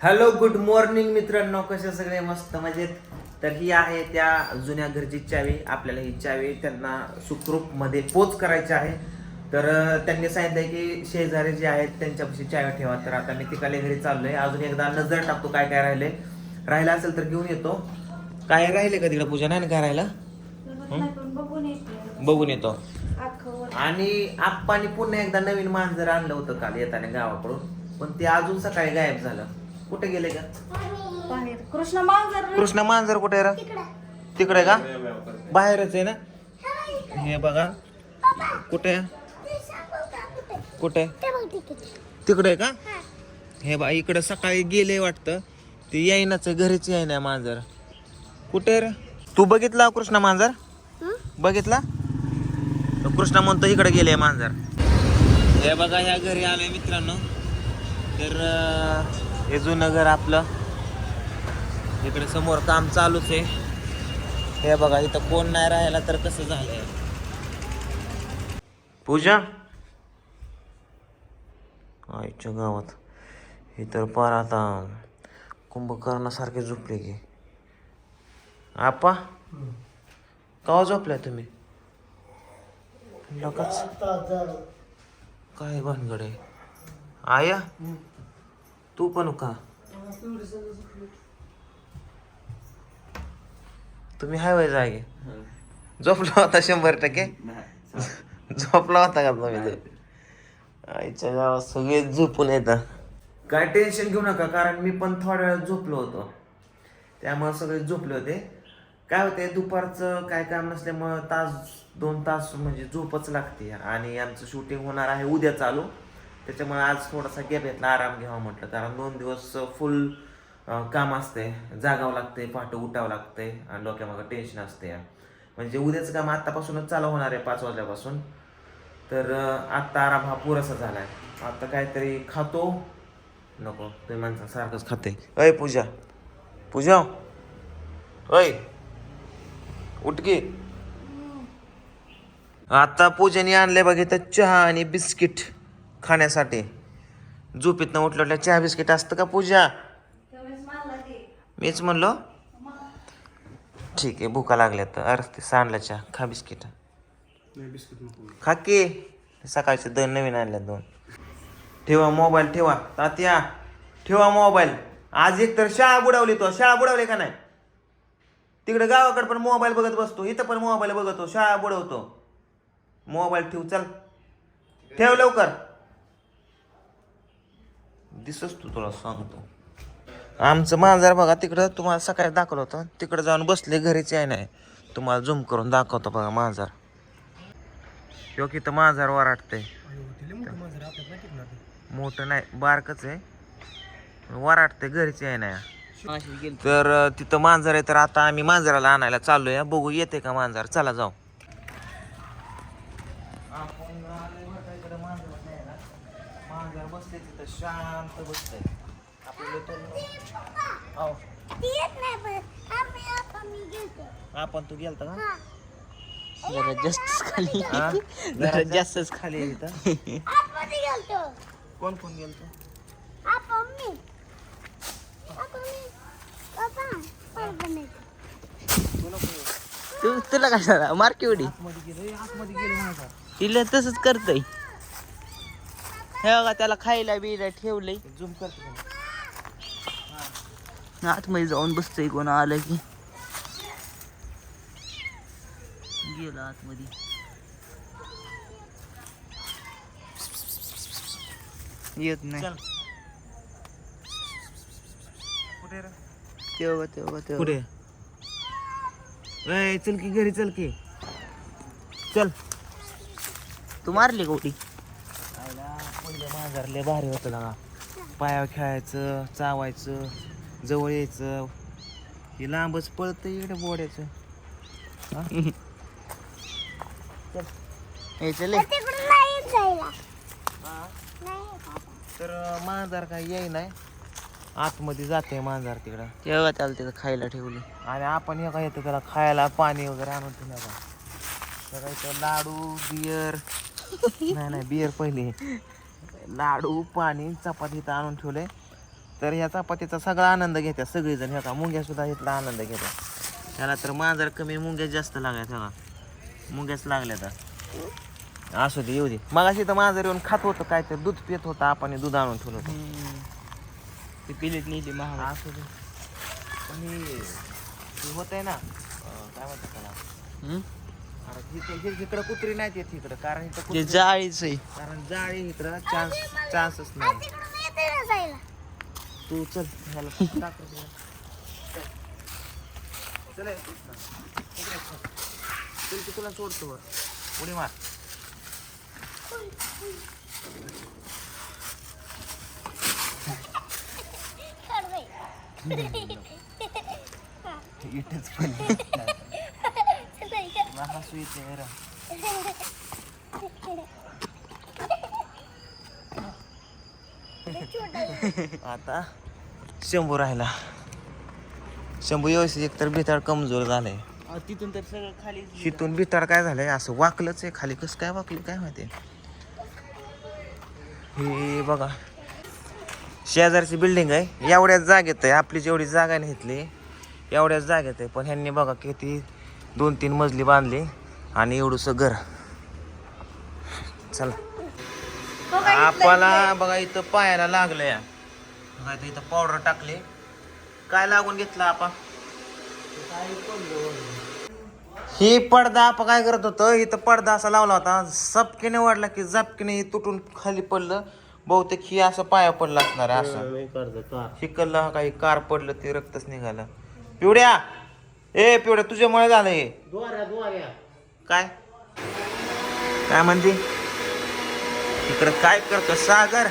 Hello good morning मित्रांनो. कसे सगळे? मस्त मजेत? तर ही आहे त्या जुन्या घरची चावी. आपल्याला ही चावी त्यांना सुखरूपमध्ये पोच करायची आहे. तर त्यांनी सांगितलंय की शेजारी जे आहेत त्यांच्यापाशी चावी ठेवा. तर आता मी तिकडे घरी चाललोय. अजून एकदा नजर टाकतो काय काय राहिले राहिला असेल तर घेऊन येतो. काय राहिले का तिकडे पूजा? नाही ना काय राहिलं? बघून येते. बघून येतो. अख्खं आणि आप्पानी पुन्हा एकदा नवीन मांजर आणलं होतं काल येताना गावाकडून. पण ते अजून सकाळी गायब झालं. कुठे गेले का? बाहेर. कृष्ण मांजर. कृष्ण मांजर कुठे रे? तिकडे का? बाहेरच आहे ना? हे बघा. कुठे? कुठे? तिकडे आहे का? हे बा इकडे सकाळी गेले वाटतं. ते येईनाच घरीच येईना मांजर. कुठे रे? तू बघितला कृष्ण मांजर? बघितला? कृष्ण म्हणतो इकडे गेले मांजर. हे बघा ह्या घरी आलोय मित्रांनो. तर हे जुनं घर आपलं. इकडे समोर काम चालूच आहे. हे बघा इथं कोण नाही राहिला तर कसं झालंय? पूजा? आईच्या गावात. हे तर पार आता कुंभकर्णासारखे झोपले की. आपा? कवा झोपलाय तुम्ही? लगच काय भानगड आहे? आया? तू पण का तुम्ही हायवे जागे. झोपला होता शंभर टक्के. झोपला होता का तुम्ही ते? आईच्या गावात सगळे झोपून येतात. काय टेन्शन घेऊ नका कारण मी पण थोड्या वेळा झोपलो होतो. त्यामुळे सगळे झोपले होते. काय होते दुपारचं काय काम नसल्यामुळं तास दोन तास म्हणजे झोपच लागते आणि आमचं शूटिंग होणार आहे उद्या चालू. त्याच्यामुळे आज थोडासा गॅप घेतला आराम घ्यावा म्हटलं. कारण दोन दिवस फुल काम असते जागावं लागते पहाटे उठावं लागते आणि डोक्यामागं टेन्शन असते. म्हणजे उद्याचं काम आत्तापासूनच चालू होणार आहे पाच वाजल्यापासून. तर आत्ता आराम हा पुरेसा झालाय. आता काहीतरी खातो. नको तुम्ही माणसं सारखंच खाते. अय पूजा. पूजा. अय. उठ की. आता पूजेने आणले बघितलं चहा आणि बिस्किट. खाण्यासाठी. झोपेतनं उठल्या उठल्या चहा बिस्किट असतं का पूजा? त्यावेळेस मला दे मीच म्हणलो? ठीक आहे भुका लागल्या तर अरे ते सांडला चहा. खा बिस्किट. खा की. सकाळचे दोन नवीन आणल्या दोन. ठेवा मोबाईल ठेवा. तात्या ठेवा मोबाईल. आज एक तर शाळा बुडवली तो. शाळा बुडवली का नाही? तिकडे गावाकडे पण मोबाईल बघत बसतो. इथं पण मोबाईल बघतो. शाळा बुडवतो. मोबाईल ठेव चल. ठेव लवकर. दिसच तू तुला सांगतो. आमचं मांजर बघा तिकडं तुम्हाला सकाळी दाखवलं होतं. तिकडं जाऊन बसले घरीच आहे नाही. तुम्हाला झूम करून दाखवतो बघा मांजर. ह्यो की तर मांजर वराटतंय मोठं नाही बारकच आहे. वराटते घरीच आहे नाही. तर तिथं मांजर आहे तर आता आम्ही मांजराला आणायला चाललोय. बघू येते का मांजर? चला जाऊ मांजर बसले तिथं शांत बसतंय. आपल्याला आपण तू गेलता. का जरा जास्तच खाली हा? जरा जास्तच खाली आहे इथं? कोण कोण गेलतो? तू तुला काय झाला मार्क एवढी आतमध्ये गेलो आतमध्ये गेलो मांजर तिला तसंच करतय. हे बघा त्याला खायला बियला ठेवलंय. झूम करतो आतमध्ये जाऊन बसतोय कोण आलं की. गेलं आतमध्ये. येत नाही. चल. कुठे रे? ते बघा ते बघा ते बघा. कुठे? ए चल की घरी चल की. चल. तू मारली गोटी पहिले मांजरले भारी होतं ना पायावर खेळायचं चावायचं जवळ यायचं. हे लांबच पळतं इकडे बोड्याचं. हे? चले. तर मांजर काही येई नाही. आतमध्ये जाते मांजर तिकडं. ते बघा त्याला तिथं खायला ठेवली. आणि आपण हे काय येतं त्याला खायला पाणी वगैरे आणून ठेवलं का त्याला इथं लाडू बियर. नाही नाही बियर पहिले. लाडू पाणी चपाती इथं आणून ठेवले तर ह्या चपातीचा सगळा आनंद घेतात सगळेजण. ह्या का मुंग्या सुद्धा इथला आनंद घेतात त्याला तर मांजर कमी मुंग्या जास्त लागल्यात ह्या मुंग्याच लागल्या तर असू दे येऊ दे. मगाशी तर मांजर येऊन खात होतं काय तर दूध पित होतं आपण दूध आणून ठेवलं होतं. ते पिलीत नाही ते महाग. असू दे. पण हे होत आहे ना. काय म्हणतात त्याला? जिकडं कुत्री नाहीत येत इकडं कारण इथं ते कुत्री- जाळीच आहे कारण जाळी इकडं चान्स चान्सच नाही तू चल ह्याला टाक रे तिला. चल. चल हे, कृष्णा. इकडे चल. चल की तुला सोडतो वर. उडी मार इथेच पण येते रे. आता शंभू राहिला. शंभू व्यवस्थित एकतर बिताड कमजोर झालंय. तिथून तर सगळं खाली शितून बिताड काय झालंय? असं वाकलंच आहे. खाली कसं काय वाकलं काय माहिती? हे बघा. शेजारची बिल्डिंग आहे. एवढ्याच जागेत आहे. आपली जेवढी जागा नाही इथली एवढ्याच जागेत आहे. पण ह्यांनी बघा किती दोन तीन मजली बांधली आणि एवढंसं घर. चला. आपल्याला बघा इथं पायाला लागलंय. बघा इथं इथं पावडर टाकले. काय लागून घेतलं आपण ही पडदा आपण काय करत होतं? इथं पडदा असा लावला होता. सपकीने वाढला की झपकीने हे तुटून खाली पडलं. बहुतेक ही असं पाया पडलं असणार आहे असं. शिकलला हा काही कार पडलं ते रक्तच निघालं. पिवड्या! ए पिवड्या तुझ्यामुळे झालं हे. काय? काय म्हणते? इकडं काय करतो सागर?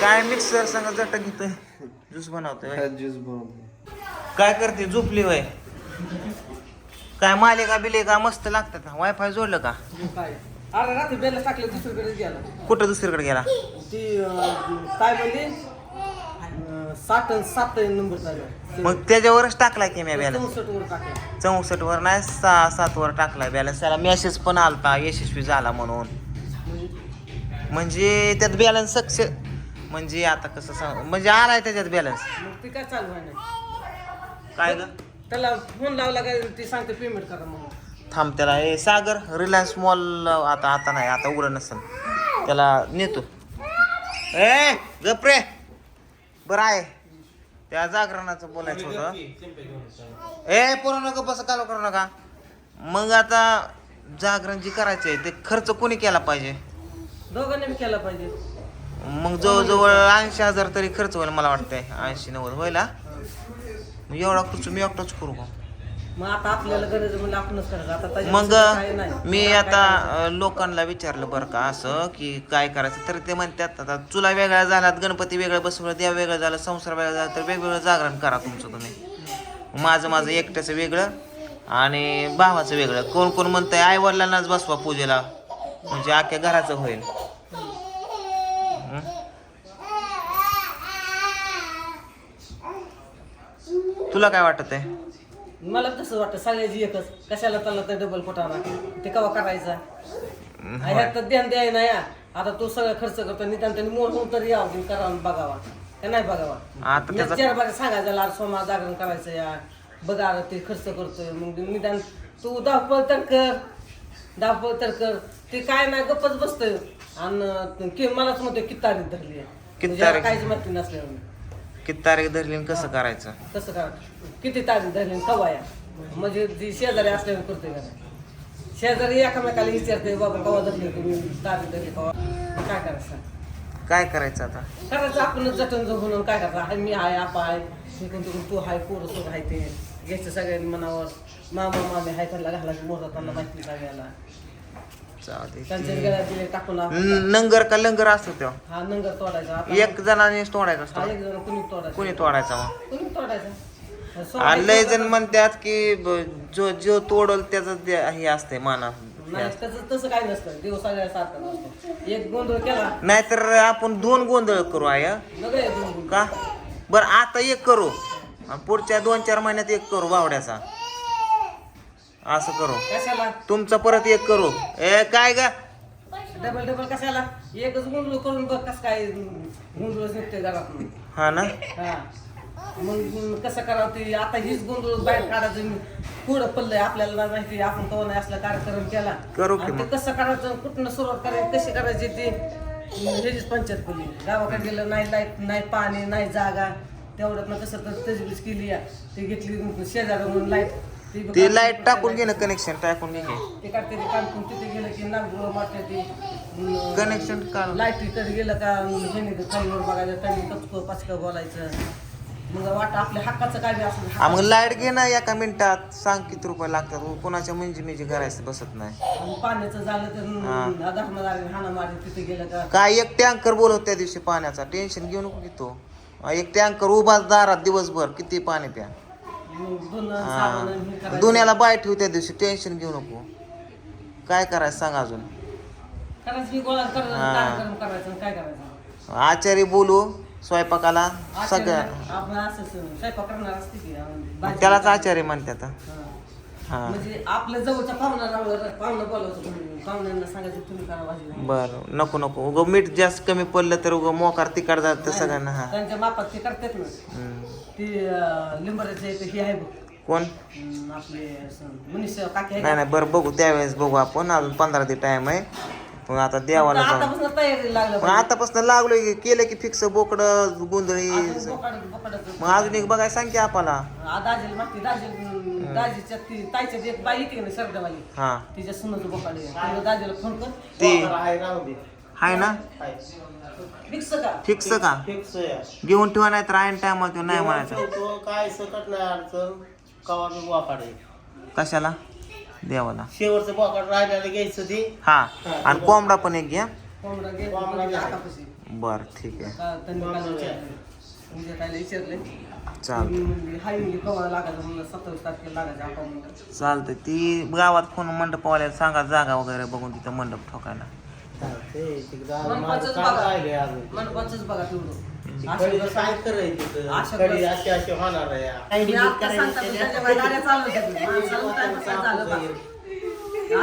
काय मिक्सर संग जट घेतोय? ज्यूस बनवतोय ज्यूस बनवतो काय करते झोपली वय काय मालिका बिलिका मस्त लागतात. वायफाय जोडलं का? काय अरे रात्री टाकले दुसरीकडे गेला. कुठं दुसरीकडे गेला? ती अं, काय म्हणली? सात सात नंबर झाला? मग त्याच्यावरच टाकलाय की मी बॅलन्स चौसष्ट वर टाकला. चौसष्ट वर नाही सहा सात वर टाकलाय बॅलन्स त्याला मेसेज पण आलता यशस्वी झाला म्हणून. म्हणजे त्यात बॅलन्स सक्सेस म्हणजे आता कसं सांग? म्हणजे आलाय त्याच्यात बॅलन्स मग ती काय चालू आहे ना? काय ग? त्याला फोन लावला काय ती सांगते पेमेंट करा म्हणून. थांब त्याला हे सागर रिलायन्स मॉल आता आता नाही आता उघडं नसेल. त्याला नेतो. ए गपरे बरं आहे. त्या जागरणाचं बोलायचं होतं. ए पोरं नका बस कालो करू नका. मग आता जागरण जी करायचं आहे ते खर्च कोणी केला पाहिजे? दोघांनी केला पाहिजे. मग जवळजवळ ऐंशी हजार तरी खर्च होईल मला वाटतंय. ऐंशी नव्वद होईल हा? मग एवढा खर्च मी एकटाच करू का? मग आता आपल्याला गरज म्हणजे आपणच करायचं आता त्याच्यात मग काही नाही. मी आता करायचं? अ, लोकांना विचारलं बरं का असं की काय करायचं तर ते म्हणतात आता चुला वेगळ्या झाल्यात गणपती वेगळं बसवलं देव वेगळं झालं संसार वेगळा झाला तर वेगवेगळं जागरण करा तुमचं तुम्ही माझं माझं एकट्याचं वेगळं आणि भावाचं वेगळं कोण कोण म्हणतंय आई वडिलांनाच बसवा पूजेला म्हणजे अख्ख्या घराचं होईल हं? तुला काय वाटत आहे मला तसं वाटतं सगळ्याची एकच कशाला त्याला तर डबल कोटाना ते कवा करायचा? ह्यात तर ध्यान द्याय ना या. आता तो सगळं खर्च करतो निदान त्यांनी मोर होऊन तरी यावं करावं बघावा. का नाही बघावा? आता मी त्याचा चार बागा सांगायचं अरे सोमा जागरण करायचं या. बघा अरे ते खर्च करतोय मग निदान तू धावपळ तर कर. धावपळ तर कर. ते काय नाही गप्पच बसतोय. आणि की मलाच म्हणतोय किती तारीख धरली आहे? किती म्हणजे याला तारीख? काहीच माहिती नसल्यावर. किती तारीख धरली आणि कसं करायचं? कसं करा किती तारीख धरली कवा या? म्हणजे जी शेजारी असल्यावर करतोय का नाही? शेजारी एकामेकाला विचारते बाबा कवा धरली तुम्ही तारीख धरली कवा? काय करायचं? काय करायचं आता? करायचं आपणच जटन जगून काय करायचं? हाय मी हाय आपा आहे. तिकडून तिकडून तू हाय पोरं सोबत हाय ते. घ्यायचं सगळ्यांनी मनावर मामा मामी हाय त्यांना घालायचं मोठा त्यांना माहिती सगळ्याला टाकून न- नंगर का लंगर असतो तेव्हा? हा नंगर तोडायचा. आता एक जणांनीच तोडायचा हा असतो एक जण कुणी तोडायचा. कोणी तोडायचा मग? कुणी तोडायचा. आणि सोडायचं लय जण म्हणतात की ब- जो जो तोडल त्याचं ते हे असते माना नाही तसं तसं काही नसतं. देव सगळ्यासारखा नसतो. एक गोंधळ केला. नाहीतर आपण दोन गोंधळ करू आय. दोन. का? बर आता एक करू. आणि पुढच्या दोन चार महिन्यात एक करू बावड्याचा. असं करू. कशाला? तुमचा परत एक करू. ए काय ग? डबल डबल कशाला? एकच गुंडळ करून बघ कस काय गुंडळ निघते घरात हा ना? हा. मग कसं करावं ते? आता हीच गोंधळ बाहेर काढायचं पुढं पडलंय. आपल्याला माहिती आपण तो नाही असला कार्यक्रम केला. करू की आणि ते मग. कसं करायचं कुठनं सुरुवात करायची कशी करायची ते? ह्याचीच पंचायत पडली गावाकडे गेलं नाही लाइट नाही पाणी नाही जागा. तेवढ्यात ना कसं तर तजवीज केली या. ते घेतली शेजारी म्हणून लाइट. ते लाइट टाकून घे ना कनेक्शन टाकून घे. ते काढते ते काढून तिथे गेलं की नागपूर मारते ते. कनेक्शन लाईटीकडे गेलं का ह्याने खालीवर बघायचं त्यांनी कचकं पाचकं बोलायचं. मग वाट आपल्या हक्काचं काय बी हा मग लाइट घे ना एका मिनिटात सांग किती रुपये लागतात. कोणाच्या म्हणजे मिंजी करायचं बसत नाही. पाण्याचं झालं तर हाणा तिथे गेलं का? काय एक टँकर बोलवत त्या दिवशी पाण्याचा. टेन्शन घेऊ नको घेतो एक टँकर उभा दारात दिवसभर किती पाणी प्या. हे. दुनियाला बाय ठेवू त्या दिवशी टेन्शन घेऊ नको. काय करायचं सांग अजून. हा. आचारी बोलू स्वयंपाकाला सगळं. त्यालाच आचार्य म्हणतात म्हणजे आपल्या पाहुणा रावलं पाहुणं बोलावचं म्हणून. पाहुण्यांना सांगायचं तुम्ही करा भाजी बर नको नको. उगं मीठ जास्त कमी पडलं तर उगं मोकार तिकड जात सगळ्यांना हा. त्यांच्या मापात ते करतात ना. ती अं, लिंबाचे हे आहे बघ. कोण? अं, आपले मनीष काकी आहे नाही नाही बरं बघू त्यावेळेस बघू आपण. अजून पंधरा दिवस टाइम आहे. पण आता देवाला जाऊ आतापासून तयारी लागलं मग आतापासून लागलोय की केलं की फिक्स बोकड बोकाडाचं. मग अजून एक बघाय सांग की आपल्याला. दाजीला मागती दाजीच्या ती ताईच्या एक बाई येते की नाही सरदाबाई हा. तिच्या सुनाचं बोकाड आहे. तिला दाजीला फोन कर. ती आहे राहू दे हाय. ना फिक्स का? फिक्स का? फिक्स आहे. घेऊन ठेवा नाही तर आयन टायमाला तो नाही म्हणायचं. तो काय सकट नाही अडचण. कवा मी बोकाड आहे. कशाला? देवाला. शेवटचं बोकाड राहिलेलं घ्यायचं ते. हा. आणि कोंबडा पण एक घ्या. कोंबडा. बर ठीक आहे. त्यांनी म्हणजे विचारले चालतंय. हाय म्हणजे कवा लागायचं म्हणलं सत्तावीस तारखेला लागायचं आपण म्हणलं. चालतंय. ती गावात फोन मंडपवाल्याला सांगा जागा वगैरे बघून तिथं मंडप ठोकायला. चालतंय, तिकडं अजून माझं मनपाचंच काम बघा राहिले अजून. मंडपाचंच बघा तेवढं. कडीचं असं काय करायचं तिथं? अशा कडी बस- अशी अशी होणार आहे मी आता सांगता पण त्याच्या बाई गाड्या चालवत होत्या. माणसाला काय कसं झालं बा.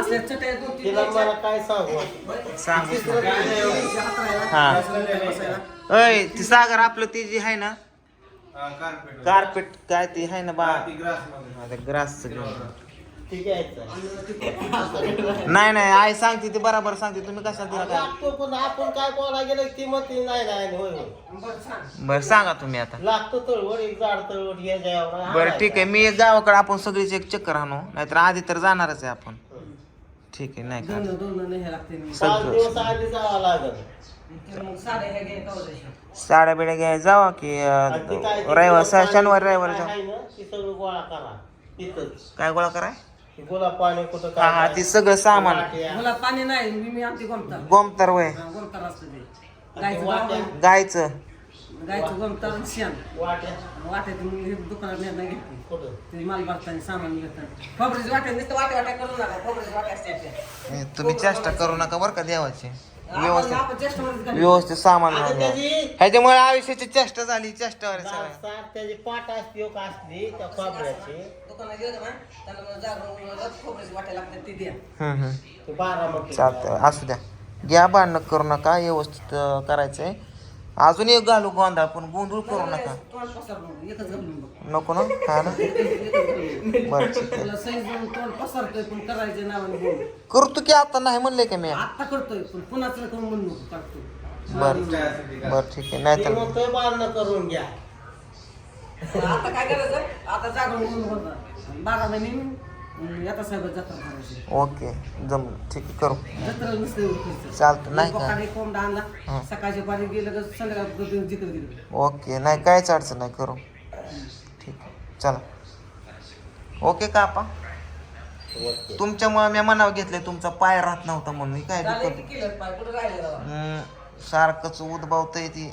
असल्या चटया दोन तीन तिला द्यायच्या. मला काय सांगू? सांग. द्यायच्या हाताला. हा. बसायला. अय ती सागर आपलं ती जी आहे ना कार्पेट काय ती आहे ना बा. ग्रास ठीक आहे नाही नाही आई सांगते ती बरोबर सांगते. तुम्ही कशाला दिला काय? लागतो पण आपण काय बोला गेलं की मग ती नाही नाही होय होय. बरं सांग. तुम्ही आता. लागतो तळवड एक जाड तळवड एवढा बरं ठीक आहे मी एक गावाकडे आपण सगळीच एक चक्कर आणू. नाहीतर आधी तर जाणारच आहे आपण. ठीक आहे नाही का? दोन दोन नाही लागते. मी पाच दिवस आधी जावं साड्या बिड्या घ्यायला जावा की रविवार शनिवार रविवार काय जाऊ सगळं गोळा करा तिथंच. काय गोळा कराय? गुलाब पाणी कुठं हा हा काय ती सगळं सामान. मला पाणी नाही मी मी आमची गोमतार. गोमतर वय हा, गोमतार असतं ते. आणि गायचं वाट्या. गाव- गायचं. गायचं गोमतार आणि शेण. वाट्या. वाट्यात हे दुकानात नेत नाही घेतली. कुठं? ते माल भरताना सामान घेतात खोबऱ्याची वाट्या नुसतं वाट्या वाट्या करू नका खोबऱ्याची वाट्या असते त्या. तुम्ही चेष्टा करू नका बरं का देवाची. व्यवस्थित. व्यवस्थित सामान आता घाला. त्याची ह्याच्यामुळे आयुष्याची चेष्टा झाली चेष्टावर सगळं. त्याची पाट असते एक असली त्या खोबऱ्याची. दुकानात गेलं ना त्यांना म्हणा जागरण खोबऱ्याची वाट्या लागतात ती द्या. हम्म हम्म. ते बारामती चालतंय असू द्या. घ्या भांडणं करू नका व्यवस्थित अं, करायचंय. अजून एक घालू गोंधळ पण गोंधळ करू नका. नको ना? हा ना. बरं ठीक आहे. पसरतोय पण करायचे नावाने बोल. करतो की आता नाही म्हणले का मी? आता करतोय पण पुन्हाच करून बर बर ठीक आहे. नाही ते तर म्हणतोय करून घ्या. आता काय करायचं? आता जागरण म्हणून बारा महिने अं, याचा साहेब जत्रा करायची. ओके जम ठीक आहे करू. जत्रा नुसतं. चालतं नाही का? बोकाडे कोंबडा आणला. सकाळच्या पाणी गेलं का संध्याकाळ जिकडे गेलं. ओके नाही काहीच अडचण नाही करू. ठीक आहे चला. ओके का आपा? तुमच्यामुळे मी मनावर घेतलंय तुमचा पाय राहत नव्हता म्हणून. मी काय झालं बी की केलं पाय कुठं राहिलं सारखंच उद्भवतंय ती.